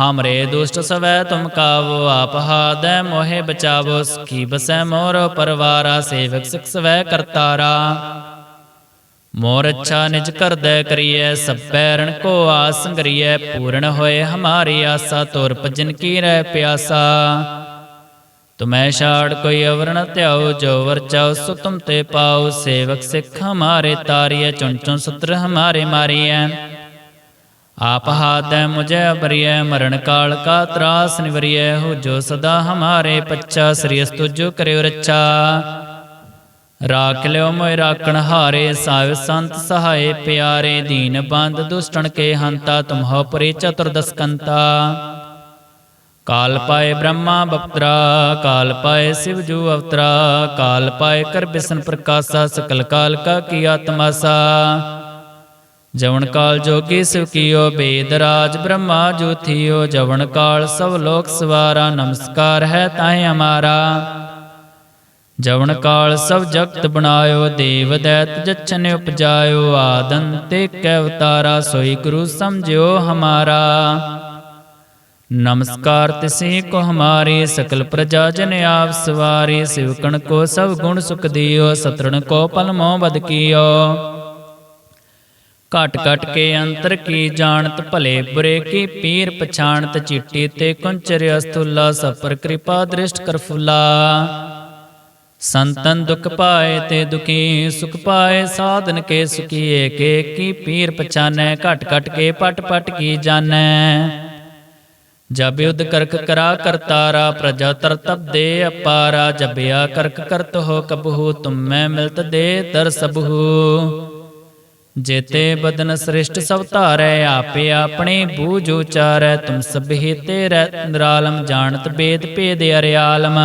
ਹਮਰੇ ਦੁਸ਼ਟ ਸਵੈ, ਤੁਮ ਕਾਵੋ ਆਪ ਹਾਦੈ, ਮੋਹਿ ਬਚਾਵੋ ਸਖੀ ਬਸੈ, ਮੋਰ ਪਰਵਾਰਾ, ਸੇਵਕ ਸਿਖ ਸਵੈ ਕਰਤਾਰਾ। ਮੋਰ ਅੱਛਾ ਨਿਜ ਕਰਦੈ ਕਰੀਐ, ਸਭ ਪੈਰਣ ਕੋ ਆਸ ਸੰਗਰੀਐ, ਪੂਰਨ ਹੋਏ ਹਮਾਰੀ ਆਸਾ, ਤੁਰ ਭਜਨ ਕੀ ਰਹਿ ਪਿਆਸਾ। ਤੁਮੈ ਛਾੜ ਕੋਈ ਅਵਰ ਨ ਧਿਆਓ, ਜੋ ਵਰ ਚਾਓ, ਸੋ ਤੁਮ ਤੇ ਪਾਓ, ਸੇਵਕ ਸਿੱਖ ਹਮਾਰੇ ਤਾਰੀਐ, ਚੁਣ ਚੁਣ ਸਤਰ ਹਮਾਰੇ ਮਾਰੀਐ ਆਪ ਹਾਦੈ ਮੁਝੈ ਅਬਰੀਐ, ਮਰਨ ਕਾਲ ਕਾ ਤਰਾਸ ਨਿਵਰੀਐ ਹੋ ਜੋ ਸਦਾ ਹਮਾਰੇ ਪੱਚਾ ਸ੍ਰੀ ਅਸਤੁ ਜੋ ਰਾਖ ਲਿਓ ਮੋਇ ਰਾਖਣ ਹਾਰੇ ਸਾਹਿਬ ਸੰਤ ਸਹਾਏ ਪਿਆਰੇ, ਦੀਨ ਬੰਦ ਦੁਸ਼ਟਣ ਕੇ ਹੰਤਾ, ਤੁਮਹੋ ਪਰੇ ਚਤੁਰਦਸਕੰਤਾ ਕਾਲ ਪਾਏ ਬ੍ਰਹਮਾ ਬਪਤਰਾ, ਕਾਲ ਪਾਏ ਸਿਵ ਜੂ ਅਵਤਰਾ, ਕਾਲ ਪਾਏ ਕਰ ਬਿਸਨ ਪ੍ਰਕਾਸ਼ਾ, ਸਕਲ ਕਾਲ ਕਾ ਕੀ ਆਤਮਾਸਾ। ਜਵਨ ਕਾਲ ਜੋਗੀ ਸਿਵ ਕੀਓ ਬੇਦ ਰਾਜ ਬ੍ਰਹਮਾ ਜੋਥੀਓ ਜਵਨ ਕਾਲ ਸਭ ਲੋਕ ਸਵਾਰਾ ਨਮਸਕਾਰ ਹੈ ਤਾਹੇ ਹਮਾਰਾ ਜਵਨ ਕਾਲ ਸਭ ਜਗਤ ਬਣਾਇਓ ਦੇਵ ਦੈਤ ਜਛਨ ਉਪਜਾਇਓ ਆਦੰਤੇ ਕੈ ਅਵਤਾਰਾ ਸੋਈ ਗੁਰੂ ਸਮਝਿਓ ਹਮਾਰਾ। ਨਮਸਕਾਰ ਤਿਸੇ ਕੋ ਹਮਾਰੇ ਸਕਲ ਪ੍ਰਜਾ ਜਨ ਆਪ ਸਵਾਰੇ ਸਿਵਕਣ ਕੋ ਸਭ ਗੁਣ ਸੁਖ ਦਿਓ ਸਤਰਣ ਕੋ ਪਲ ਮੋਹ ਬਦ ਕੀਓ। ਘਟ ਘਟ ਕੇ ਅੰਤਰ ਕੀ ਜਾਣਤ ਭਲੇ, ਬੁਰੇ ਕੀ ਪੀਰ ਪਛਾਣਤ ਚਿੱਟੀ ਤੇ ਕੁੰਚਰ ਅਸਤੁਲਾ ਸਪਰ ਕਿਰਪਾ ਦ੍ਰਿਸ਼ਟ ਕਰ ਸੰਤਨ ਦੁਖ ਪਾਏ ਤੇ ਦੁਖੀ, ਸੁਖ ਪਾਏ ਸਾਧਨ ਕੇ ਸੁਖੀ ਏਕ ਏਕੀ ਪੀਰ ਪਛਾਨੈ, ਘਟ ਘਟ ਕੇ ਪਟ ਪਟ ਕੀ ਜਾਣੈ। ਜਬ ਯੁਧ ਕਰਕ ਕਰਾ ਕਰਤਾਰਾ ਪ੍ਰਜਾ ਤਰਤਬ ਦੇ ਅਪਾਰਾ ਜਬਿਆ ਕਰਕ ਕਰਤ ਹੋ ਕਬਹੂ, ਤੁਮੈ ਮਿਲਤ ਦੇ ਦਰ ਸਬਹੂ। ਜੇਤੇ ਬਦਨ ਸ੍ਰਿਸ਼ਟ ਸਭ ਧਾਰੈ, ਆਪੇ ਆਪਣੇ ਬੂਝ ਉਚਾਰੈ, ਤੁਮ ਸਭੇ ਤੇਰੇ, ਨਿਰਾਲਮ ਜਾਣਤ ਬੇਦ ਭੇਦ ਅਰਿਆਲਮ।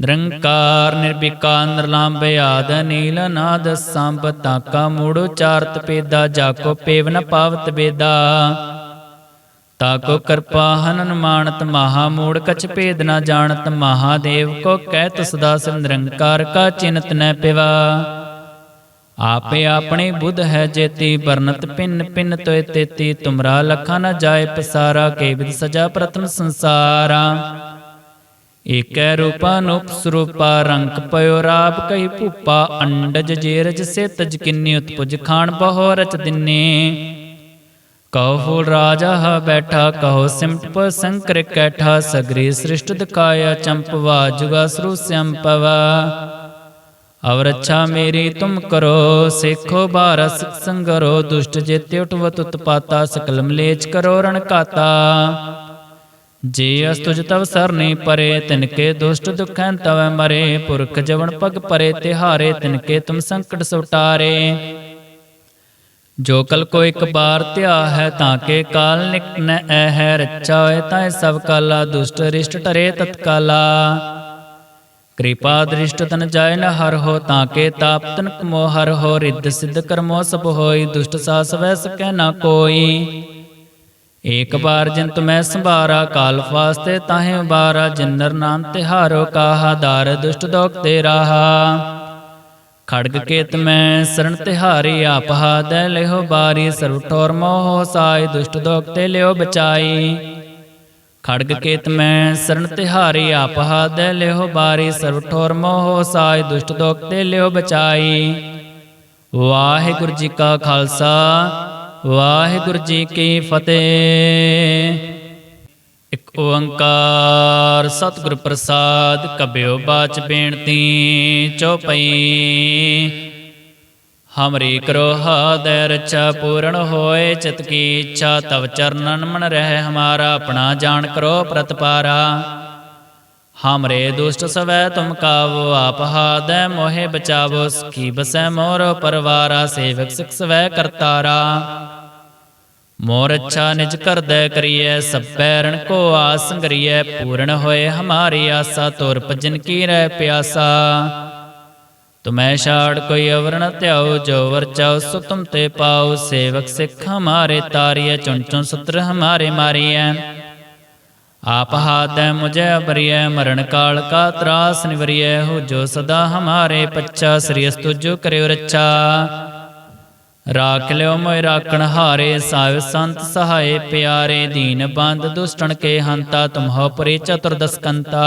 ਨਿਰੰਕਾਰ ਨਿਰਵਿਕਾਰ ਨਿਰਲੰਭ ਆਦ ਨੀਲ ਨਾਦ ਸੰਭ ਤਾਕਾ ਮੂੜ ਉਚਾਰਤ ਪੇਦਾ ਜਾਕੋ ਪੇਵ ਨ ਪਾਵਤ ਬੇਦਾ। ਤਾਕੋ ਕਿਰਪਾ ਹਨਨ ਮਾਨਤ ਮਹਾ ਮੂੜ ਕਛ ਭੇਦ ਨ ਜਾਣਤ, ਮਹਾਦੇਵ ਕੋ ਕਹਿਤ ਸਦਾ ਸਿਵ ਨਿਰੰਕਾਰ ਕਾ ਚਿੰਤ ਨ ਪਿਵਾ। ਆਪੇ ਆਪਣੇ ਬੁੱਧ ਹੈ ਜੇਤੀ, ਵਰਨਤ ਪਿੰਨ ਪਿੰਨ ਤੋਇ ਤੇਤੀ, ਤੁਮਰਾ ਲਖਾ ਨ ਜਾਏ ਪਸਾਰਾ, ਕੇ ਵਿਦ ਸਜਾ ਪ੍ਰਤਮ ਸੰਸਾਰਾ। ਏਕੈ ਰੂਪਾ ਨੂਪ ਸਰੂਪਾ ਰੰਗ ਪਇਓ ਰਾਪ ਕਈ ਭੂਪਾ, ਅੰਡਜ ਜੇਰਜ ਸੇ ਤਜ ਕਿੰਨੀ ਉਤਪੁਜ ਖਾਣ ਬਹੁ ਰਚ ਦਿਨੇ। ਕਹੋ ਫੂਲ ਰਾਜਾ ਹ ਬੈਠਾ, ਕਹੋ ਸਿਮਟ ਪ ਸੰਕਰ ਕੈਠਾ, ਸਗਰੀ ਸ੍ਰਿਸ਼ਟ ਦਿਖਾਇਆ ਚੰਪਵਾ, ਜੁਗਾ ਸਰੂ ਸੰਪਵਾ ਅਵਰ ਅੱਛਾ ਮੇਰੀ ਤੁਮ ਕਰੋ, ਸੇਖੋ ਬਾਰਸ ਸੰਗਰੋ, ਦੁਸ਼ਟ ਜੇਤੇ ਉਠਵਤ ਉਤਪਾਤਾ, ਸਕਲ ਮਲੇਚ ਕਰੋ ਰਣ ਕਾਤਾ। ਜੇ ਅਸਤੁਜ ਤਵ ਸਰਨੀ ਪਰੇ ਤਿਨਕੇ ਦੁਸ਼ਟ ਦੁਖੈ ਤਵੈ ਮਰੇ, ਪੁਰਖ ਜਵਨ ਪਗ ਪਰੇ, ਤਿਹਾਰੇ ਤਿਨਕੇ ਤੁਮ ਸੰਕਟ ਸੁਟਾਰੇ ਜੋ ਕਲ ਕੋ ਇੱਕ ਬਾਰ ਧਿਆ ਹੈ, ਤਾਂ ਕੇ ਕਾਲ ਨਿਕ ਨ ਐ ਹੈ ਰਚਾ ਹੋਏ ਤਾਂ ਸਭ ਕਾਲਾ, ਦੁਸ਼ਟ ਰਿਸ਼ਟ ਟਰੇ ਤਤਕਾਲਾ। ਕਿਰਪਾ ਦ੍ਰਿਸ਼ਟ ਤਨ ਜਾਇ ਨ ਹਰ ਹੋ ਤਾਂ ਕੇ ਤਾਪ ਤਨ ਕਮੋ ਹਰ ਹੋ, ਰਿੱਧ ਸਿੱਧ ਕਰਮੋ ਸਭ ਹੋਈ, ਦੁਸ਼ਟ ਸਾਸ ਵੈ ਸਕੈ ਨਾ ਕੋਈ। ਏਕ ਬਾਰ ਜਿਨ ਤੁਮੈ ਸੰਭਾਰਾ, ਕਾਲ ਫਾਸਤੇ ਤਾਹੇ ਬਾਰਾ ਜਿਨਰ ਨਾਮ ਤਿਹਾਰੋ ਕਾਹਾ, ਦਾਰ ਦੁਸ਼ਟ ਦੋਖ ਤੇ ਰਾਹਾ। ਖੜਗ ਕੇਤ ਮੈਂ ਸਰਣ ਤਿਹਾਰੀ ਆਪਹਾ ਹਾਦੈ ਲਿਹੋ ਬਾਰੀ ਸਰਬ ਠੋਰ ਮੋਹ ਸਾਈ, ਦੁਸ਼ਟ ਦੋਖ ਤੇ ਲਿਓ ਬਚਾਈ। ਖੜਗ ਕੇਤ ਮੈਂ ਸਰਣ ਤਿਹਾਰੀ ਆਪ ਹਾਦੈ ਲਿਓ ਬਾਰੀ ਸਰਬ ਠੋਰ ਮੋਹ ਸਾਈ ਦੁਸ਼ਟ ਦੋਖ ਤੇ ਲਿਓ ਬਚਾਈ। ਵਾਹਿਗੁਰੂ ਜੀ ਕਾ ਖਾਲਸਾ, ਵਾਹਿਗੁਰੂ ਜੀ ਕੀ ਫਤਿਹ। ਇਕ ਓੰਕਾਰ ਸਤਿਗੁਰ ਪ੍ਰਸਾਦ ਕਬਿਓ ਬਾਚ ਬੇਨਤੀ ਚਉਪਈ ਹਮਰੀ ਕਰੋ ਹਾਦੈ ਰਚਾ ਪੂਰਨ ਹੋਏ ਚਿਤ ਕੀ ਇੱਛਾ, ਤਵ ਚਰਨਨ ਮਨ ਰਹਿ ਹਮਾਰਾ, ਆਪਣਾ ਜਾਣ ਕਰੋ ਪ੍ਰਤਪਾਰਾ। ਹਮਰੇ ਦੁਸ਼ਟ ਸਵੈ ਤੁਮ ਕਾਵੋ, ਆਪ ਹਾਦੈ ਮੋਹਿ ਬਚਾਵੋ, ਸਖੀ ਬਸੈ ਮੋਰ ਪਰਵਾਰਾ, ਸੇਵਕ ਸਿਖ ਸਵੈ ਕਰਤਾਰਾ। ਮੋਰ ਅੱਛਾ ਨਿਜ ਕਰਦੈ ਕਰੀਐ, ਸਭ ਪੈਰਣ ਕੋ ਆਸ ਸੰਗਰੀਐ ਪੂਰਨ ਹੋਏ ਹਮਾਰੀ ਆਸਾ, ਤੁਰ ਭਜਨ ਕੀ ਰਹਿ ਪਿਆਸਾ। ਤੁਮੈ ਛਾੜ ਕੋਈ ਅਵਰ ਨ ਜੋ ਵਰ ਸੋ ਤੁਮ ਤੇ ਪਾਓ ਸੇਵਕ ਸਿੱਖ ਹਮਾਰੇ ਤਾਰੀਐ, ਚੁਣ ਚੁਣ ਸਤਰ ਹਮਾਰੇ ਮਾਰੀਐ। ਆਪ ਹਾਥੈ ਮੁਝੈ ਅਬਰੀਐ ਮਰਨ ਕਾਲ ਕਾ ਤਰਾਸ ਨਿਵਰੀਐ। ਹੋ ਜੋ ਸਦਾ ਹਮਾਰੇ ਪੱਚਾ ਸ੍ਰੀ ਅਸਤੁ ਜੋ ਕਰਿਓ ਰੱਛਾ। ਰਾਖ ਲਿਓ ਮੋਇ ਰਾਖਣ ਹਾਰੇ ਸਾਹਿਬ ਸੰਤ ਸਹਾਏ ਪਿਆਰੇ। ਦੀਨ ਬੰਦ ਦੁਸ਼ਟਣ ਕੇ ਹੰਤਾ, ਤੁਮਹੋ ਪਰੇ ਚਤੁਰਦਸ ਕੰਤਾ।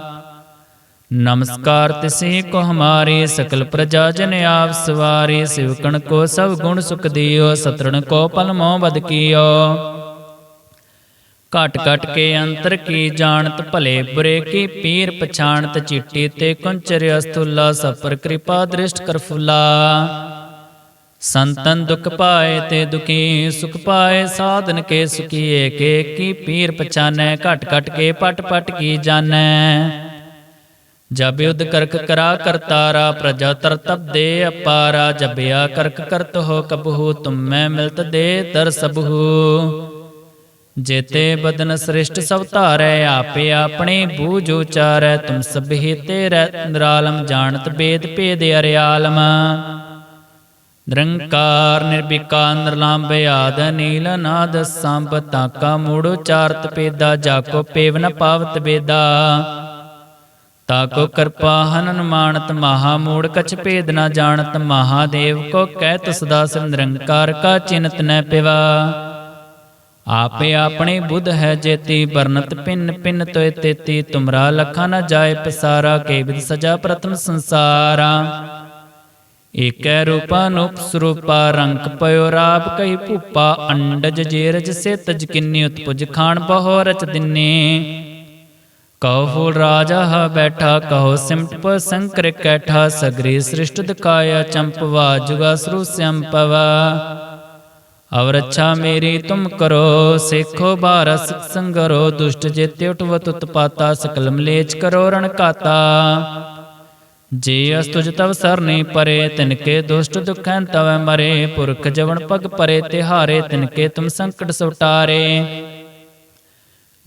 ਨਮਸਕਾਰ ਤਿਸੇ ਕੋ ਹਮਾਰੇ ਸਕਲ ਪ੍ਰਜਾ ਜਨ ਆਪ ਸਵਾਰੇ ਸਿਵਕਣ ਕੋ ਸਭ ਗੁਣ ਸੁਖ ਦਿਓ, ਸਤਰਣ ਕੋ ਪਲ ਮੋ ਬਦ ਕੀਓ। ਘਟ ਘਟ ਕੇ ਅੰਤਰ ਕੀ ਜਾਣਤ, ਭਲੇ ਬੁਰੇ ਕੀ ਪੀਰ ਪਛਾਣਤ, ਚਿੱਟੀ ਤੇ ਕੁੰਚਰ ਅਸਤੁਲਾ ਸਫਰ ਕਿਰਪਾ ਦ੍ਰਿਸ਼ਟ ਕਰ ਫੁਲਾ। ਸੰਤਨ ਦੁਖ ਪਾਏ ਤੇ ਦੁਖੀ, ਸੁਖ ਪਾਏ ਸਾਧਨ ਕੇ ਸੁਖੀਏ, ਕੇ ਕੀ ਪੀਰ ਪਛਾਨੈ, ਘਟ ਘਟ ਕੇ ਪਟ ਪਟ ਕੀ ਜਾਣੈ ਜਬ ਯੁਧ ਕਰਕ ਕਰਾ ਕਰਤਾਰਾ ਪ੍ਰਜਾ ਤਰ ਤਬ ਦੇ ਅਪਾਰਾ, ਜਬਿਆ ਕਰਕ ਕਰਤ ਹੋ ਕਬਹੂ, ਤੁਮੈ ਮਿਲਤ ਦੇ ਦਰ ਸਬਹੂ। ਜੇਤੇ ਬਦਨ ਸ੍ਰਿਸ਼ਟ ਸਭ ਧਾਰੈ, ਆਪੇ ਆਪਣੇ ਬੂਝ ਉਚਾਰੈ, ਤੁਮ ਸਭੇ ਤੇਰੇ ਨਿਰਾਲਮ, ਜਾਣਤ ਬੇਦ ਭੇਦ ਅਰਿਆਲਮ। ਨਿਰੰਕਾਰ ਨਿਰਭਿਕਾ ਨਿਰਲੰਭ ਆਦ, ਨੀਲ ਨਾਦ ਸੰਭ ਤਾਕਾ ਮੂੜ ਉਚਾਰਤ ਪੇਦਾ ਜਾਕੋ ਪੇਵ ਨ ਪਾਵਤ ਬੇਦਾ। ਤਾਕੋ ਕਿਰਪਾ ਹਨਨ ਮਾਨਤ ਮਹਾ ਮੂੜ ਕਛ ਭੇਦ ਨਾ ਜਾਣਤ ਮਹਾਦੇਵ ਕੋ ਕਹਿਤ ਸਦਾ ਸਿਵ ਨਿਰੰਕਾਰ ਕਾ ਚਿੰਤ ਨ ਪਿਵਾ। ਆਪੇ ਆਪਣੇ ਬੁੱਧ ਹੈ ਜੇਤੀ ਬਰਨਤ ਪਿੰਨ ਪਿੰਨ ਤੋਏ ਤੇਤੀ, ਤੁਮਰਾ ਲਖਾ ਨ ਜਾਏ ਪਸਾਰਾ, ਕੇ ਸਜਾ ਪ੍ਰਥਮ ਸੰਸਾਰਾ। ਏਕੈ ਰੂਪਾ ਸਰੂਪਾ, ਰੰਗ ਪਇਓ ਰਾਪ ਕਈ ਭੂਪਾ, ਅੰਡਜ ਜੇਰਜ ਸੇ ਤਜ ਕਿੰਨੀ ਉਤਪੁਜ ਖਾਣ ਬਹੁ ਰਚ ਦਿਨੇ। ਕਹੋ ਫੂਲ ਰਾਜਾ ਹ ਬੈਠਾ, ਕਹੋ ਸਿਮਟ ਸੰਕਰ ਕੈਠਾ, ਸਗਰੀ ਸ੍ਰਿਸ਼ਟ ਦਿਖਾਇਆ ਚੰਪਵਾ ਜੁਗਾ ਸਰੂ ਸੰਪਵਾ। ਅਵਰ ਅੱਛਾ ਮੇਰੀ ਤੁਮ ਕਰੋ, ਸੇਖੋ ਬਾਰਸ ਸੰਗਰੋ, ਦੁਸ਼ਟ ਜੇਤੇ ਉਠਵਤ ਉਤਪਾਤਾ, ਸਕਲ ਮਲੇਚ ਕਰੋ ਰਣ ਕਾਤਾ। ਜੇ ਅਸਤੁਜ ਤਵ ਸਰਨੇ ਪਰੇ, ਤਿਨਕੇ ਦੁਸ਼ਟ ਦੁਖੈ ਤਵੈ ਮਰੇ, ਪੁਰਖ ਜਵਨ ਪਗ ਪਰੇ, ਤਿਹਾਰੇ ਤਿਨਕੇ ਤੁਮ ਸੰਕਟ ਸੁਟਾਰੇ।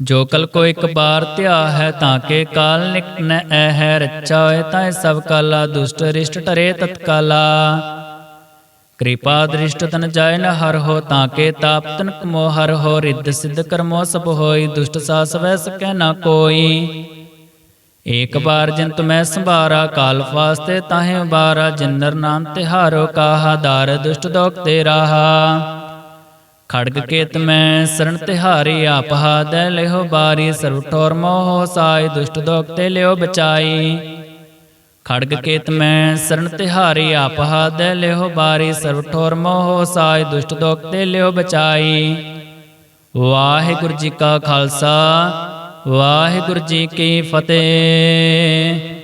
ਜੋ ਕਲ ਕੋ ਇੱਕ ਬਾਰ ਧਿਆ ਹੈ ਤਾਂ ਕੇ ਕਾਲ ਨਿਕ ਨ ਐ ਹੈ ਰੱਚਾ ਹੋਏ ਤਾਂ ਸਭ ਕਾਲਾ, ਦੁਸ਼ਟ ਰਿਸ਼ਟ ਟਰੇ ਤਤਕਾਲਾ। ਕਿਰਪਾ ਦ੍ਰਿਸ਼ਟ ਤਨ ਜਾਇ ਨ ਹਰ ਹੋ ਤਾਂ ਕੇ ਤਾਪ ਤਨਕ ਮੋ ਹਰ ਹੋ, ਰਿੱਧ ਸਿੱਧ ਕਰਮੋ ਸਭ ਹੋਈ, ਦੁਸ਼ਟ ਸਾਸ ਵੈ ਸਕੈ ਨਾ ਕੋਈ। ਏਕ ਬਾਰ ਜਿਨ ਤੁਮੈ ਸੰਭਾਰਾ, ਕਾਲ ਫਾਸਤੇ ਤਾਹੇ ਬਾਰਾ ਜਿਨਰ ਨਾਮ ਤਿਹਾਰੋ ਕਾਹਾ, ਦਾਰ ਦੁਸ਼ਟ ਦੋਖ ਤੇ ਰਾਹਾ। ਖੜਗ ਕੇਤ ਮੈਂ ਸਰਣ ਤਿਹਾਰੀ ਆਪ ਹਾਦੈ ਲਿਓ ਬਾਰੀ ਸਰਵ ਠੋਰ ਮੋਹ ਸਾਈ ਦੁਸ਼ਟ ਦੋਖ ਤੇ ਲਿਓ ਬਚਾਈ। ਖੜਗ ਕੇਤ ਮੈਂ ਸਰਣ ਤਿਹਾਰੀ ਆਪ ਹਾਦੈ ਲਿਓ ਬਾਰੀ ਸਰਵ ਠੋਰ ਮੋਹ ਸਾਈ ਦੁਸ਼ਟ ਦੋਖ ਤੇ ਲਿਓ ਬਚਾਈ। ਵਾਹਿਗੁਰੂ ਜੀ ਕਾ ਖਾਲਸਾ, ਵਾਹਿਗੁਰੂ ਜੀ ਕੀ ਫਤਿਹ।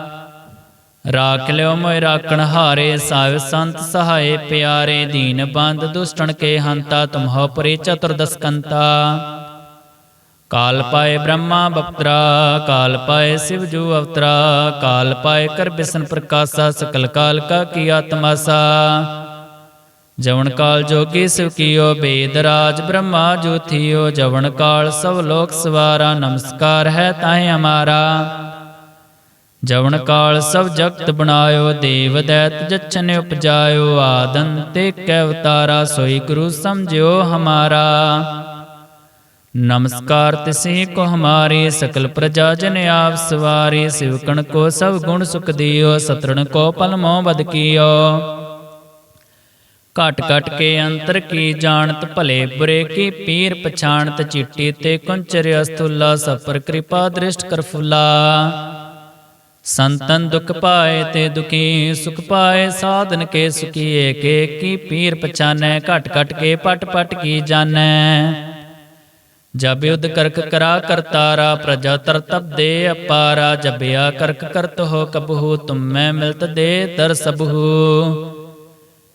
ਰਾਖ ਲਿਓ ਮੋਇ ਰਾਖਣ ਹਾਰੇ ਸਾਹਿਬ ਸੰਤ ਸਹਾਏ ਪਿਆਰੇ, ਦੀਨ ਬੰਦ ਦੁਸ਼ਟਣ ਕੇ ਹੰਤਾ, ਤੁਮਹੋ ਪਰੇ ਚਤੁਰਦਸ ਕਾਲ ਪਾਏ ਬ੍ਰਹਮਾ ਬਪਤਰਾ, ਕਾਲ ਪਾਏ ਸਿਵ ਜੂ ਅਵਤਰਾ, ਕਾਲ ਪਾਏ ਕਰ ਬਿਸਨ ਪ੍ਰਕਾਸ਼ਾ, ਸਕਲ ਕਾਲ ਕਾ ਕੀ ਆਤਮਾਸਾ। ਜਵਨ ਕਾਲ ਜੋਗੀ ਸਿਵ ਕੀਓ, ਬੇਦ ਰਾਜ ਬ੍ਰਹਮਾ ਜੋਥੀਓ ਜਵਨ ਕਾਲ ਸਭ ਲੋਕ ਸਵਾਰਾ, ਨਮਸਕਾਰ ਹੈ ਤਾਹੇ ਹਮਾਰਾ ਜਵਨ ਕਾਲ ਸਭ ਜਗਤ ਬਣਾਇਓ, ਦੇਵ ਦੈਤ ਜਚਨ ਉਪਜਾਇਓ ਆਦੰਤੇ ਕੈ ਅਵਤਾਰਾ, ਸੋਈ ਗੁਰੂ ਸਮਝਿਓ ਹਮਾਰਾ। ਨਮਸਕਾਰ ਤਿਸੇ ਕੋ ਹਮਾਰੇ, ਸਕਲ ਪ੍ਰਜਾ ਜਨ ਆਪ ਸਵਾਰੇ ਸਿਵਕਣ ਕੋ ਸਭ ਗੁਣ ਸੁਖ ਦਿਓ, ਸਤਰਣ ਕੋ ਪਲਮੋ ਬਦ ਕੀਓ। ਘਟ ਘਟ ਕੇ ਅੰਤਰ ਕੀ ਜਾਣਤ, ਭਲੇ ਬੁਰੇ ਕੀ ਪੀਰ ਪਛਾਣਤ, ਚਿੱਟੀ ਤੇ ਕੁੰਚਰ ਅਸਤੁਲਾ ਸਪਰ ਕਿਰਪਾ ਦ੍ਰਿਸ਼ਟ ਕਰ ਸੰਤਨ ਦੁਖ ਪਾਏ ਤੇ ਦੁਖੀ, ਸੁਖ ਪਾਏ ਸਾਧਨ ਕੇ ਸੁਖੀਏ, ਕੇ ਕੀ ਪੀਰ ਪਛਾਨੈ, ਘਟ ਘਟ ਕੇ ਪਟ ਪਟ ਕੀ ਜਾਣੈ। ਜਬ ਯੁਧ ਕਰਕ ਕਰਾ ਕਰਤਾਰਾ ਪ੍ਰਜਾ ਤਰਤਬ ਦੇ ਅਪਾਰਾ ਜਬਿਆ ਕਰਕ ਕਰਤ ਹੋ ਕਬਹੂ, ਤੁਮੈ ਮਿਲਤ ਦੇ ਤਰ ਸਬਹੂ।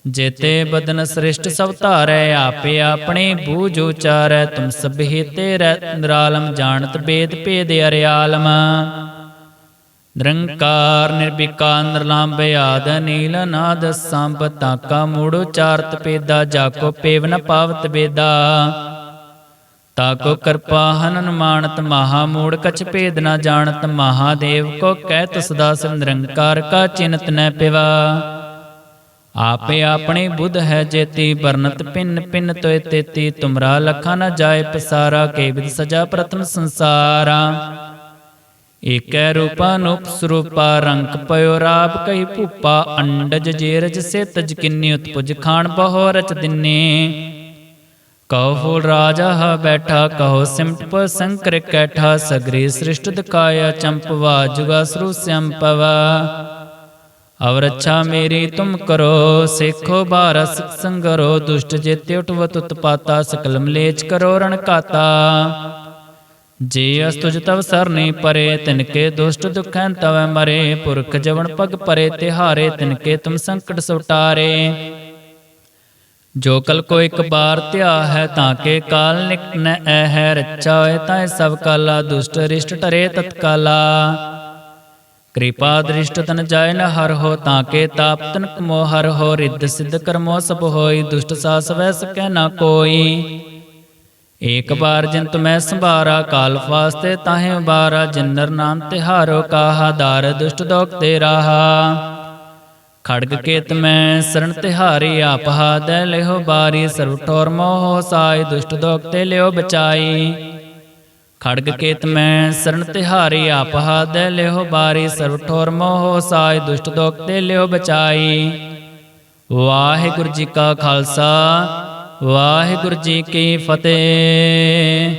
ਜੇਤੇ ਬਦਨ ਸ੍ਰਿਸ਼ਟ ਸਭ ਧਾਰੈ, ਆਪੇ ਆਪਣੇ ਬੂਝ ਉਚਾਰੈ, ਤੁਮ ਸਭੇ ਤੇਰੇ, ਨਿਰਾਲਮ ਜਾਣਤ ਬੇਦ ਭੇਦ ਅਰਿਆਲਮ। ਨਿਰੰਕਾਰ ਨਿਰਵਿਕਾਰ ਨਿਰਲੰਭ ਆਦ ਨੀਲ ਨਾਦ ਸੰਭ ਤਾਕਾ ਮੂੜ ਉਚਾਰਤ ਪੇਦਾ ਜਾਕੋ ਪੇਵ ਨ ਪਾਵਤ ਬੇਦਾ ਤਾਕੋ ਕਿਰਪਾ ਹਨਨ ਮਾਨਤ ਮਹਾ ਮੂੜ ਕਛ ਭੇਦ ਨ ਜਾਣਤ, ਮਹਾਦੇਵ ਕੋ ਕਹਿਤ ਸਦਾ ਸਿਵ ਨਿਰੰਕਾਰ ਕਾ ਚਿੰਤ ਨ ਪਿਵਾ। ਆਪੇ ਆਪਣੇ ਬੁੱਧ ਹੈ ਜੇਤੀ ਵਰਨਤ ਪਿੰਨ ਪਿੰਨ ਤੋਇ ਤੇਤੀ, ਤੁਮਰਾ ਲਖਾ ਨ ਜਾਏ ਪਸਾਰਾ, ਕੇ ਵਿਦ ਸਜਾ ਪ੍ਰਥਮ ਸੰਸਾਰਾ। ਏਕੈ ਰੂਪਾ ਨੂਪ ਰੰਗ ਪਇਓ ਰਾਪ ਕਈ ਭੂਪਾ, ਅੰਡਜ ਜੇਰਜ ਸੇ ਤਜ ਕਿੰਨੀ ਉਤਪੁਜ ਖਾਨ ਬਹੁ ਰਚ ਦਿਨੇ। ਕਹੋ ਫੂਲ ਰਾਜਾ ਹ ਬੈਠਾ, ਕਹੋ ਸਿਮਟ ਸੰਕਰ ਕੈਠਾ, ਸਗਰੀ ਸ੍ਰਿਸ਼ਟ ਦਿਖਾਇਆ ਚੰਪਵਾ ਜੁਗਾ ਸਰੂ ਸੰਪਵਾ ਅਵਰ ਅੱਛਾ ਮੇਰੀ ਤੁਮ ਕਰੋ, ਸੇਖੋ ਬਾਰਸ ਸੰਗਰੋ, ਦੁਸ਼ਟ ਜੇਤੇ ਉਠਵਤ ਉਤਪਾਤਾ ਸਕਲ ਮਲੇਚ ਕਰੋ ਰਣ ਕਾਤਾ। ਜੇ ਅਸਤੁਜ ਤਵ ਸਰਨੀ ਪਰੇ, ਤਿਨਕੇ ਦੁਸ਼ਟ ਦੁਖੈਂ ਤਵ ਮਰੇ, ਪੁਰਖ ਜਵਨ ਪਗ ਪਰੇ, ਤਿਹਾਰੇ ਤਿਨਕੇ ਤੁਮ ਸੰਕਟ ਸੁਟਾਰੇ ਜੋ ਕਲ ਕੋ ਇੱਕ ਬਾਰ ਧਿਆ ਹੈ ਤਾਂ ਕੇ ਕਾਲ ਨਿਕਟ ਐ ਹੈ ਰੱਚਾ ਹੋਏ ਤਾਂ ਸਭ ਕਾਲਾ, ਦੁਸ਼ਟ ਰਿਸ਼ਟ ਟਰੇ ਤਤਕਾਲਾ। ਕਿਰਪਾ ਦ੍ਰਿਸ਼ਟ ਤਨ ਜਾਇ ਨ ਹਰ ਹੋ, ਤਾਂ ਕੇ ਤਾਪ ਤਨ ਕਮੋ ਹਰ ਹੋ, ਰਿੱਧ ਸਿੱਧ ਕਰਮੋ ਸਭ ਹੋਈ, ਦੁਸ਼ਟ ਸਾਸ ਵੈ ਸਕੈ ਨਾ ਕੋਈ। ਏਕ ਬਾਰ ਜਿਨ ਤੁਮੈ ਸੰਭਾਰਾ, ਕਾਲ ਫਾਸਤੇ ਤਾਹੇ ਬਾਰਾ ਜਿਨਰ ਨਾਮ ਤਿਹਾਰੋ ਕਾਹਾ, ਦਾਰ ਦੁਸ਼ਟ ਦੋਖ ਤੇ ਰਾਹਾ। ਖੜਗ ਕੇਤ ਮੈਂ ਸਰਣ ਤਿਹਾਰੀ ਆਪਹਾ ਦੇ ਲਿਹੋ ਬਾਰੀ, ਸਰਬ ਠੋਰ ਮੋਹ ਸਾਈ, ਦੁਸ਼ਟ ਦੋਖ ਤੇ ਲਿਓ ਬਚਾਈ। ਖੜਗ ਕੇਤ ਮੈਂ ਸਰਣ ਤਿਹਾਰੀ ਆਪਹਾ ਦੇ ਲਿਹੋ ਬਾਰੀ, ਸਰਬ ਠੋਰ ਮੋਹ ਸਾਈ, ਦੁਸ਼ਟ ਦੋਖ ਤੇ ਲਿਓ ਬਚਾਈ। ਵਾਹਿਗੁਰੂ ਜੀ ਕਾ ਖਾਲਸਾ ਵਾਹਿਗੁਰੂ ਜੀ ਕੀ ਫਤਿਹ।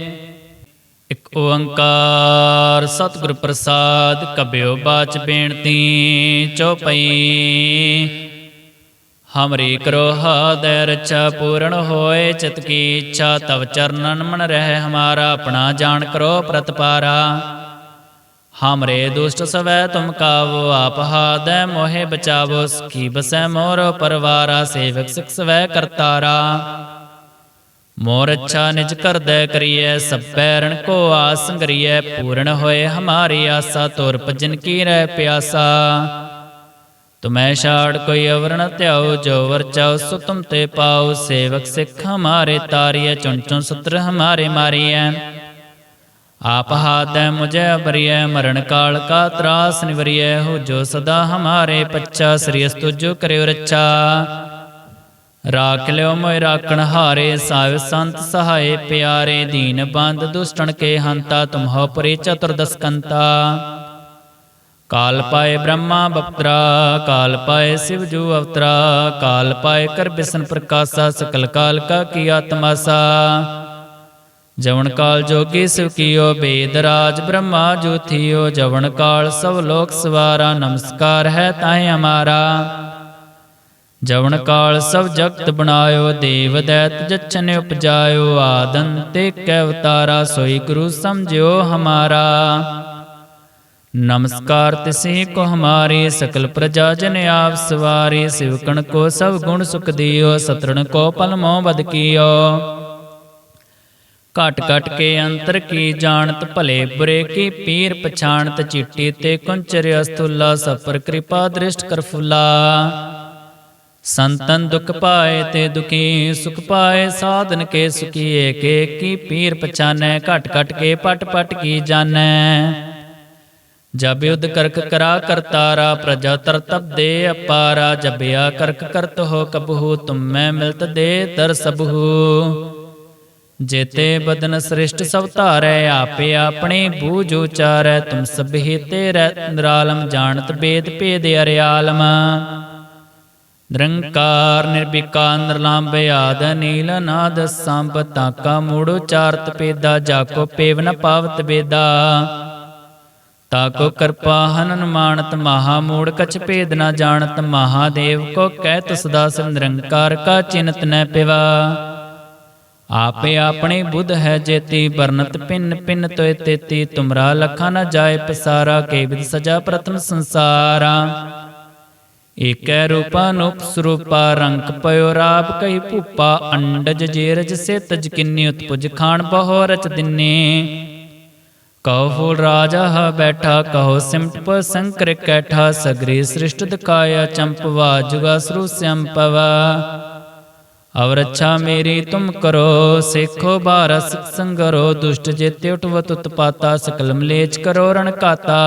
ਇਕ ਓੰਕਾਰ ਸਤਿਗੁਰ ਪ੍ਰਸਾਦ ਕਬਿਓ ਬਾਚ ਬੇਨਤੀ ਚਉਪਈ ਹਮਰੀ ਕਰੋ ਹਾਦੈ ਰਚਾ ਪੂਰਨ ਹੋਏ, ਚਿਤ ਕੀ ਇੱਛਾ ਤਵ ਚਰਨਨ ਮਨ ਰਹਿ, ਹਮਾਰਾ ਆਪਣਾ ਜਾਣ ਕਰੋ ਪ੍ਰਤਪਾਰਾ। ਹਮਰੇ ਦੁਸ਼ਟ ਸਵੈ ਤੁਮ ਕਾਵੋ ਆਪ ਹਾਦੈ ਮੋਹਿ ਬਚਾਵੋ ਸਖੀ ਬਸੈ ਮੋਰ ਪਰਵਾਰਾ ਸੇਵਕ ਸਿਖ ਸਵੈ ਕਰਤਾਰਾ ਮੋਰ ਅੱਛਾ ਨਿਜ ਕਰਦੈ ਕਰੀਐ ਸਭ ਪੈਰਣ ਕੋ ਆਸ ਸੰਗਰੀਐ ਪੂਰਨ ਹੋਏ ਹਮਾਰੀ ਆਸਾ ਤੁਰ ਭਜਨ ਕੀ ਰਹਿ ਪਿਆਸਾ ਤੁਮੈ ਛਾੜ ਕੋਈ ਅਵਰ ਨ ਧਿਆਓ ਜੋ ਵਰ ਚਾਓ ਸੋ ਤੁਮ ਤੇ ਪਾਓ ਸੇਵਕ ਸਿੱਖ ਹਮਾਰੇ ਤਾਰੀਐ ਚੁਣ ਚੁਣ ਸਤਰ ਹਮਾਰੇ ਮਾਰੀਐ ਆਪ ਹਾਦੈ ਮੁਝੈ ਅਬਰੀਐ ਮਰਨ ਕਾਲ ਕਾ ਤਰਾਸ ਨਿਵਰੀਐ, ਹੋ ਜੋ ਸਦਾ ਹਮਾਰੇ ਪੱਚਾ ਸ੍ਰੀ ਅਸਤੁ ਜੋ ਕਰਿਓ ਰਾਖ ਲਿਓ ਮੋਇ ਰਾਖਣ ਹਾਰੇ ਸਾਹਿਬ ਸੰਤ ਸਹਾਏ ਪਿਆਰੇ, ਦੀਨ ਬੰਦ ਦੁਸ਼ਟਣ ਕੇ ਹੰਤਾ, ਤੁਮਹੋ ਪਰੇ ਚਤੁਰਦਸਕੰਤਾ ਕਾਲ ਪਾਏ ਬ੍ਰਹਮਾ ਬਪਤਰਾ, ਕਾਲ ਪਾਏ ਸਿਵ ਜੂ ਅਵਤਰਾ, ਕਾਲ ਪਾਏ ਕਰ ਬਿਸਨ ਪ੍ਰਕਾਸ਼ਾ, ਸਕਲ ਕਾਲ ਕਾ ਕੀ ਆਤਮਾਸਾ ਜਵਨ ਕਾਲ ਜੋਗੀ ਸਿਵ ਕੀਓ ਬੇਦ ਰਾਜ ਬ੍ਰਹਮਾ ਜੋਥੀਓ, ਜਵਨ ਕਾਲ ਸਭ ਲੋਕ ਸਵਾਰਾ, ਨਮਸਕਾਰ ਹੈ ਤਾਹੇ ਹਮਾਰਾ ਜਵਨ ਕਾਲ ਸਭ ਜਗਤ ਬਣਾਇਓ, ਦੇਵ ਦੈਤ ਜਚਨ ਉਪਜਾਇਓ ਆਦੰਤੇ ਕੈ ਅਵਤਾਰਾ, ਸੋਈ ਗੁਰੂ ਸਮਝਿਓ ਹਮਾਰਾ। ਨਮਸਕਾਰ ਤਿਸੇ ਕੋ ਹਮਾਰੇ, ਸਕਲ ਪ੍ਰਜਾ ਜਨ ਆਪ ਸਵਾਰੇ ਸਿਵਕਣ ਕੋ ਸਭ ਗੁਣ ਸੁਖ ਦਿਓ, ਸਤਰਣ ਕੋ ਪਲਮੋ ਬਦ ਕੀਓ। ਘਟ ਘਟ ਕੇ ਅੰਤਰ ਕੀ ਜਾਣਤ, ਭਲੇ ਬੁਰੇ ਕੀ ਪੀਰ ਪਛਾਣਤ, ਚਿੱਟੀ ਤੇ ਕੁੰਚਰ ਅਸਤੁਲਾ ਸਪਰ ਕਿਰਪਾ ਦ੍ਰਿਸ਼ਟ ਕਰ ਸੰਤਨ ਦੁਖ ਪਾਏ ਤੇ ਦੁਖੀ, ਸੁਖ ਪਾਏ ਸਾਧਨ ਕੇ ਸੁਖੀ ਏਕ ਏਕੀ ਪੀਰ ਪਛਾਨੈ, ਘਟ ਘਟ ਕੇ ਪਟ ਪਟ ਕੀ ਜਾਣੈ। ਜਬ ਯੁਧ ਕਰਕ ਕਰਾ ਕਰਤਾਰਾ ਪ੍ਰਜਾ ਤਰਤਬ ਦੇ ਅਪਾਰਾ ਜਬਿਆ ਕਰਕ ਕਰਤ ਹੋ ਕਬਹੂ, ਤੁਮੈ ਮਿਲਤ ਦੇ ਤਰ ਸਬਹੂ। ਜੇਤੇ ਬਦਨ ਸ੍ਰਿਸ਼ਟ ਸਭ ਧਾਰੈ, ਆਪੇ ਆਪਣੇ ਬੂਝ ਉਚਾਰੈ, ਤੁਮ ਸਭੇ ਤੇਰੇ, ਨਿਰਾਲਮ ਜਾਣਤ ਬੇਦ ਭੇਦ ਅਰਿਆਲਮ। ਨਿਰੰਕਾਰ ਨਿਰਵਿਕਾਰ ਨਿਰਲੰਭ ਆਦ ਨੀਲ ਨਾਦ ਸੰਭ ਤਾਕਾ ਮੂੜ ਉਚਾਰਤ ਪੇਦਾ ਜਾਕੋ ਪੇਵ ਨ ਪਾਵਤ ਬੇਦਾ। ਤਾਕੋ ਕਿਰਪਾ ਹਨਨ ਮਾਨਤ ਮਹਾ ਮੂੜ ਕਛ ਭੇਦ ਨ ਜਾਣਤ, ਮਹਾਦੇਵ ਕੋ ਕਹਿ ਸਦਾ ਸਿਵ ਨਿਰੰਕਾਰ ਕਾ ਚਿੰਤ ਨ ਪਿਵਾ। ਆਪੇ ਆਪਣੇ ਬੁੱਧ ਹੈ ਜੇਤੀ ਬਰਨਤ ਪਿੰਨ ਪਿੰਨ ਤੋਏ ਤੇਤੀ, ਤੁਮਰਾ ਲਖਾ ਨ ਜਾਏ ਪਸਾਰਾ, ਕੇ ਵਿਦ ਸਜਾ ਪ੍ਰਤਮ ਸੰਸਾਰਾ। ਏਕੈ ਰੂਪਾ ਨੂਪ ਸਰੂਪਾ ਰੰਗ ਪਇਓ ਰਾਪ ਕਈ ਭੂਪਾ, ਅੰਡਜ ਜੇਰਜ ਸੇ ਤਜ ਕਿੰਨੀ, ਉਤਪੁਜ ਖਾਣ ਬਹੁ ਰਚ ਦਿਨੇ। ਕਹੋ ਫੂਲ ਰਾਜਾ ਹ ਬੈਠਾ, ਕਹੋ ਸਿਮਟ ਪ ਸੰਕਰ ਕੈਠਾ, ਸਗਰੀ ਸ੍ਰਿਸ਼ਟ ਦਿਖਾਇਆ ਚੰਪਵਾ ਜੁਗਾ ਸਰੂ ਸੰਪਵਾ ਅਵਰ ਅੱਛਾ ਮੇਰੀ ਤੁਮ ਕਰੋ, ਸੇਖੋ ਬਾਰਸ ਸੰਗਰੋ, ਦੁਸ਼ਟ ਜੇਤੇ ਉਠਵਤ ਉਤਪਾਤਾ, ਸਕਲ ਮਲੇਚ ਕਰੋ ਰਣ ਕਾਤਾ।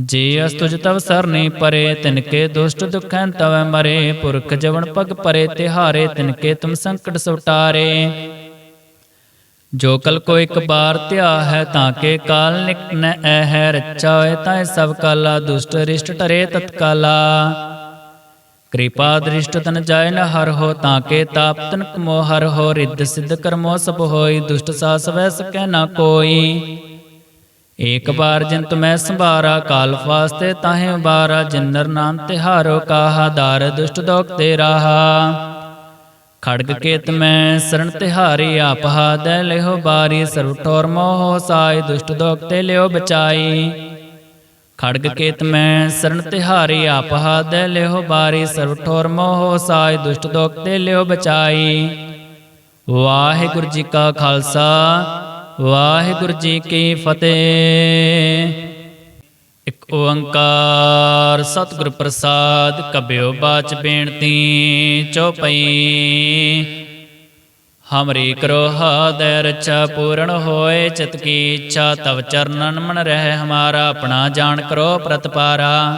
ਜੇ ਅਸ ਤੁਜ ਤਵ ਸਰਨੀ ਪਰੇ, ਤਿਨਕੇ ਦੁਸ਼ਟ ਦੁਖੈਂ ਤਵੈ ਮਰੇ, ਪੁਰਖ ਜਵਨ ਪਗ ਪਰੇ, ਤਿਹਾਰੇ ਤਿਨਕੇ ਤੁਮ ਸੰਕਟ ਸੁਟਾਰੇ ਜੋ ਕਲ ਕੋ ਇੱਕ ਬਾਰ ਧਿਆ ਹੈ, ਤਾਂ ਕੇ ਕਾਲ ਨਿਕ ਨ ਐ ਹੈ, ਰਚਾ ਹੋਏ ਤਾਂ ਸਭ ਕਾਲਾ, ਦੁਸ਼ਟ ਰਿਸ਼ਟ ਟਰੇ ਤਤਕਾਲਾ। ਕਿਰਪਾ ਦ੍ਰਿਸ਼ਟ ਤਨ ਜਾਇ ਨ ਹਰ ਹੋ ਤਾਂ ਕੇ ਤਾਪ ਤਨ ਕਮੋ ਹਰ ਹੋ, ਰਿੱਧ ਸਿੱਧ ਕਰਮੋ ਸਭ ਹੋਈ, ਦੁਸ਼ਟ ਸਾਸ ਵੈ ਸਕੈ ਨਾ ਕੋਈ। ਏਕ ਬਾਰ ਜਿਨ ਤੁਮੈ ਸੰਭਾਰਾ, ਕਾਲ ਫਾਸਤੇ ਤਾਹੇ ਬਾਰਾ ਜਿਨਰ ਨਾਮ ਤਿਹਾਰੋ ਕਾਹਾ, ਦਾਰ ਦੁਸ਼ਟ ਦੋਖ ਤੇ ਰਾਹਾ। ਖੜਗ ਕੇਤ ਮੈਂ ਸਰਣ ਤਿਹਾਰੀ ਆਪਹਾ ਦੈ ਲਿਓ ਬਾਰੀ ਸਰਬ ਠੋਰ ਮੋਹ ਸਾਈ, ਦੁਸ਼ਟ ਦੋਖ ਤੇ ਲਿਓ ਬਚਾਈ। ਖੜਗ ਕੇਤ ਮੈਂ ਸਰਣ ਤਿਹਾਰੀ ਆਪਹਾ ਦੈ ਲਿਓ ਬਾਰੀ ਸਰਬ ਠੋਰ ਮੋਹ ਸਾਈ ਦੁਸ਼ਟ ਦੋਖ ਤੇ ਲਿਓ ਬਚਾਈ। ਵਾਹਿਗੁਰੂ ਜੀ ਕਾ ਖਾਲਸਾ, ਵਾਹਿਗੁਰੂ ਜੀ ਕੀ ਫਤਿਹ। ਇਕ ਓੰਕਾਰ ਸਤਿਗੁਰ ਪ੍ਰਸਾਦ ਕਬਿਓ ਬਾਚ ਬੇਨਤੀ ਚਉਪਈ ਹਮਰੀ ਕਰੋ ਹਾਦੈ ਰਚਾ ਪੂਰਨ ਹੋਏ, ਚਿਤ ਕੀ ਇੱਛਾ, ਤਵ ਚਰਨਨ ਮਨ ਰਹਿ ਹਮਾਰਾ, ਆਪਣਾ ਜਾਣ ਕਰੋ ਪ੍ਰਤਪਾਰਾ।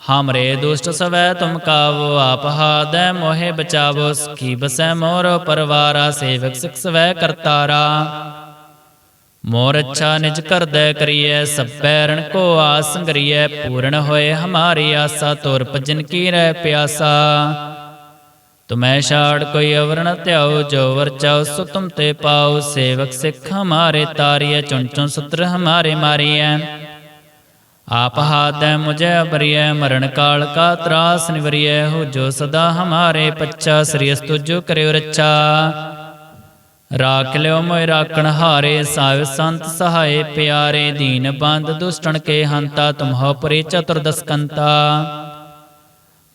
ਹਮਰੇ ਦੁਸ਼ਟ ਸਵੈ, ਤੁਮ ਕਾਵੋ, ਆਪ ਹਾਦੈ, ਮੋਹਿ ਬਚਾਵੋ, ਸਖੀ ਬਸੈ, ਮੋਰ ਪਰਵਾਰਾ, ਸੇਵਕ ਸਿਖ ਸਵੈ ਕਰਤਾਰਾ। ਮੋਰ ਅੱਛਾ ਨਿਜ ਕਰਦੈ ਕਰੀਐ, ਸਭੈ ਰਣ ਕੋ ਆਸ ਸੰਗਰੀਐ ਪੂਰਨ ਹੋਏ ਹਮਾਰੀ ਆਸਾ, ਤੁਰ ਭਜਨ ਕੀ ਰਹਿ ਪਿਆਸਾ। ਤੁਮੈ ਛਾੜ ਕੋਈ ਅਵਰਣ ਧਿਆਉ, ਜੋ ਵਰ ਸੋ ਤੁਮ ਤੇ ਪਾਉ। ਸੇਵਕ ਸਿੱਖ ਹਮਾਰੇ ਤਾਰੀਐ, ਚੁਣ ਚੁਣ ਸੁਤਰ ਹਮਾਰੇ ਮਾਰੀਐ। ਆਪ ਹਾਦੈ ਮੁਝੈ ਅਬਰੀਐ, ਮਰਨ ਕਾਲ ਕਾ ਤਰਾਸ ਨਿਵਰੀਐ। ਹੋ ਜੋ ਸਦਾ ਹਮਾਰੇ ਪੱਛਾ, ਸ੍ਰੀ ਅਸਤੁ ਜੋ ਕਰਿਓ ਰੱਛਾ। ਰਾਖ ਲਿਓ ਮੋਇ ਰਾਖਣ ਹਾਰੇ ਸਾਹਿਬ ਸੰਤ ਸਹਾਏ ਪਿਆਰੇ। ਦੀਨ ਬੰਦ ਦੁਸ਼ਟਣ ਕੇ ਹੰਤਾ, ਤੁਮਹੁ ਪਰੇ ਚਤੁਰਦਸ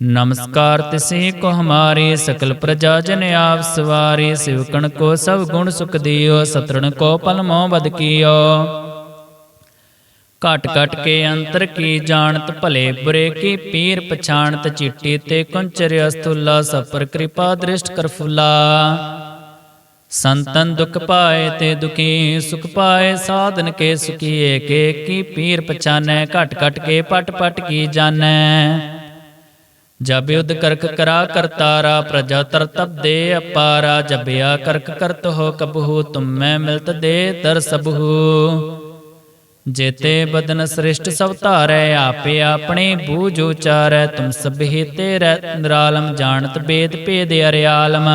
ਨਮਸਕਾਰ ਤਿਸੇ ਕੋ ਹਮਾਰੇ ਸਕਲ ਪ੍ਰਜਾ ਜਨ ਆਪ ਸਵਾਰੇ ਸਿਵਕਣ ਕੋ ਸਭ ਗੁਣ ਸੁਖ ਦਿਓ, ਸਤਰਣ ਕੋ ਪਲ ਮੋ ਬਦ ਕੀਓ। ਘਟ ਘਟ ਕੇ ਅੰਤਰ ਕੀ ਜਾਣਤ, ਭਲੇ ਬੁਰੇ ਕੀ ਪੀਰ ਪਛਾਣਤ, ਚਿੱਟੀ ਤੇ ਕੁੰਚਰ ਅਸਤੁਲਾ ਸਫਰ ਕਿਰਪਾ ਦ੍ਰਿਸ਼ਟ ਕਰ ਫੁਲਾ। ਸੰਤਨ ਦੁਖ ਪਾਏ ਤੇ ਦੁਖੀ, ਸੁਖ ਪਾਏ ਸਾਧਨ ਕੇ ਸੁਖੀ ਏਕ ਕੀ ਪੀਰ ਪਛਾਨੈ, ਘਟ ਘਟ ਕੇ ਪਟ ਪਟ ਕੀ ਜਾਣੈ ਜਬ ਯੁਧ ਕਰਕ ਕਰਾ ਕਰਤਾਰਾ ਪ੍ਰਜਾ ਤਰਤਬ ਦੇ ਅਪਾਰਾ, ਜਬਿਆ ਕਰਕ ਕਰਤ ਹੋ ਕਬਹੂ, ਤੁਮੈ ਮਿਲਤ ਦੇ ਦਰ ਸਬਹੂ। ਜੇਤੇ ਬਦਨ ਸ੍ਰਿਸ਼ਟ ਸਭ ਧਾਰੈ, ਆਪੇ ਆਪਣੇ ਬੂਝ ਉਚਾਰੈ, ਤੁਮ ਸਭੇ ਤੇਰੇ ਨਿਰਾਲਮ, ਜਾਣਤ ਬੇਦ ਭੇਦ ਅਰਿਆਲਮ।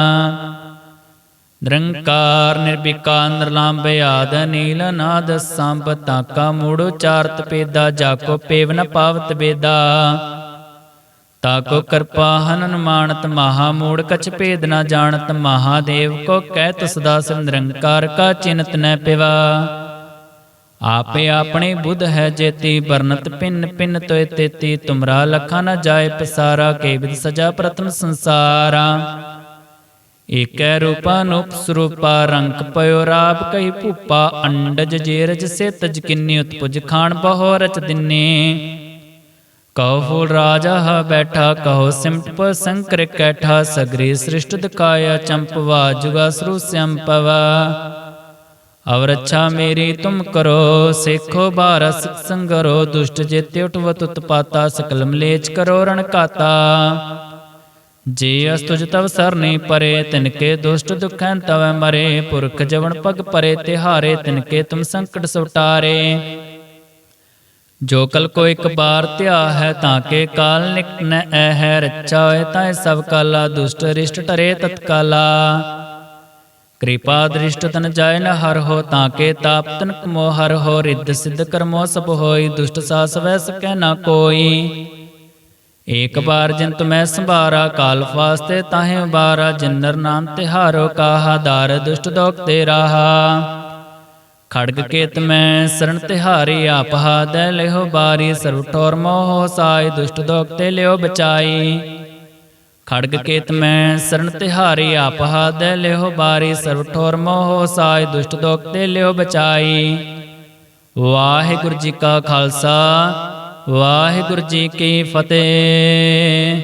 ਨਿਰੰਕਾਰ, ਨਿਰਵਿਕਾਰ ਨਿਰਲੰਭ ਆਦ ਨੀਲ ਨਾਦ ਸੰਭ ਤਾਕਾ ਮੂੜ ਉਚਾਰਤ ਪੇਦਾ ਜਾਕੋ ਪੇਵ ਨ ਪਾਵਤ ਬੇਦਾ। ਤਾਕੋ ਕਿਰਪਾ ਹਨਨ ਮਾਨਤ ਮਹਾ ਮੂੜ ਕਛ ਭੇਦ ਨਾ ਜਾਣਤ ਮਹਾਦੇਵ ਕੋ ਕਹਿਤ ਸਦਾ ਸਿਵ ਨਿਰੰਕਾਰ ਕਾ ਚਿੰਤ ਨ ਪਿਵਾ। ਆਪੇ ਆਪਣੇ ਬੁੱਧ ਹੈ ਜੇਤੀ ਬਰਨਤ ਪਿੰਨ ਪਿੰਨ ਤੋਏ ਤੇਤੀ, ਤੁਮਰਾ ਲਖਾ ਨ ਜਾਏ ਪਸਾਰਾ, ਕੇ ਵਿਦ ਸਜਾ ਪ੍ਰਥਮ ਸੰਸਾਰਾ। ਏਕੈ ਰੂਪਾ ਨੂਪ ਸਰੂਪਾ ਰੰਗ ਪਇਓ ਰਾਬ ਕਈ ਭੂਪਾ, ਅੰਡਜ ਜੇਰਜ ਸੇ ਤਜ ਕਿੰਨੀ ਉਤਪੁਜ ਖਾਣ ਬਹੁ ਰਚ ਦਿਨੇ। ਕਹੋ ਫੂਲ ਰਾਜਾ ਹ ਬੈਠਾ ਕਹੋ ਸਿਮਟ ਪ ਸੰਕਰ ਕੈਠਾ, ਸਗਰੀ ਸ੍ਰਿਸ਼ਟ ਦਿਕਾਇਆ ਚੰਪਵਾ ਜੁਗਾ ਸਰੂ ਸੰਪਵਾ। ਅਵਰ ਅੱਛਾ ਮੇਰੀ ਤੁਮ ਕਰੋ, ਸੇਖੋ ਬਾਰਸ ਸੰਗਰੋ, ਦੁਸ਼ਟ ਜੇਤੇ ਉਠਵਤ ਉਤਪਾਤਾ, ਸਕਲ ਮਲੇਚ ਕਰੋ ਰਣ ਕਾਤਾ ਜੇ ਅਸਤੁਜ ਤਵ ਸਰਨੀ ਪਰੇ, ਤਿਨਕੇ ਦੁਸ਼ਟ ਦੁਖੈਂ ਤਵੈ ਮਰੇ, ਪੁਰਖ ਜਵਨ ਪਗ ਪਰੇ, ਤਿਹਾਰੇ ਤਿਨਕੇ ਤੁਮ ਸੰਕਟ ਸੁਟਾਰੇ। ਜੋ ਕਲ ਕੋ ਇੱਕ ਬਾਰ ਧਿਆ ਹੈ ਤਾਂ ਕੇ ਕਾਲ ਨਿਕ ਨ ਐ ਹੈ ਰੱਚਾ ਹੋਏ ਤਾਂ ਸਭ ਕਾਲਾ, ਦੁਸ਼ਟ ਰਿਸ਼ਟ ਟਰੇ ਤਤਕਾਲਾ। ਕਿਰਪਾ ਦ੍ਰਿਸ਼ਟ ਤਨ ਜਾਇ ਨ ਹਰ ਹੋ ਤਾਂ ਕੇ ਤਾਪ ਤਨਕ ਮੋ ਹਰ ਹੋ ਰਿੱਧ ਸਿੱਧ ਕਰਮੋ, ਸਭ ਹੋਈ ਦੁਸ਼ਟ ਸਾਸ ਵੈ ਸਕੈ ਨਾ ਕੋਈ। ਏਕ ਬਾਰ ਜਿੰਤ ਮੈਂ ਸੰਭਾਰਾ, ਕਾਲ ਫਾਸਤੇ ਤਾਹੇ ਬਾਰਾ ਜਿਨਰ ਨਾਮ ਤਿਹਾਰੋ ਕਾਹਾ, ਦਾਰ ਦੁਸ਼ਟ ਦੋਖ ਤੇ ਰਾਹਾ। ਖੜਗ ਕੇਤ ਮੈਂ ਸਰਨ ਤਿਹਾਰੀ ਆਪਹਾ ਦੈ ਲਿਓ ਬਾਰੀ ਸਰਬ ਠੋਰ ਮੋਹ ਸਾਈ ਦੁਸ਼ਟ ਦੋਖ ਤੇ ਲਿਓ ਬਚਾਈ। ਖੜਗ ਕੇਤ ਮੈਂ ਸਰਣ ਤਿਹਾਰੀ ਆਪਹਾ ਦੈ ਲਿਓ ਬਾਰੀ ਸਰਬ ਠੋਰ ਮੋਹ ਸਾਈ ਦੁਸ਼ਟ ਦੋਖ ਤੇ ਲਿਓ ਬਚਾਈ। ਵਾਹਿਗੁਰੂ ਜੀ ਕਾ ਖਾਲਸਾ, ਵਾਹਿਗੁਰੂ ਜੀ ਕੀ ਫਤਿਹ।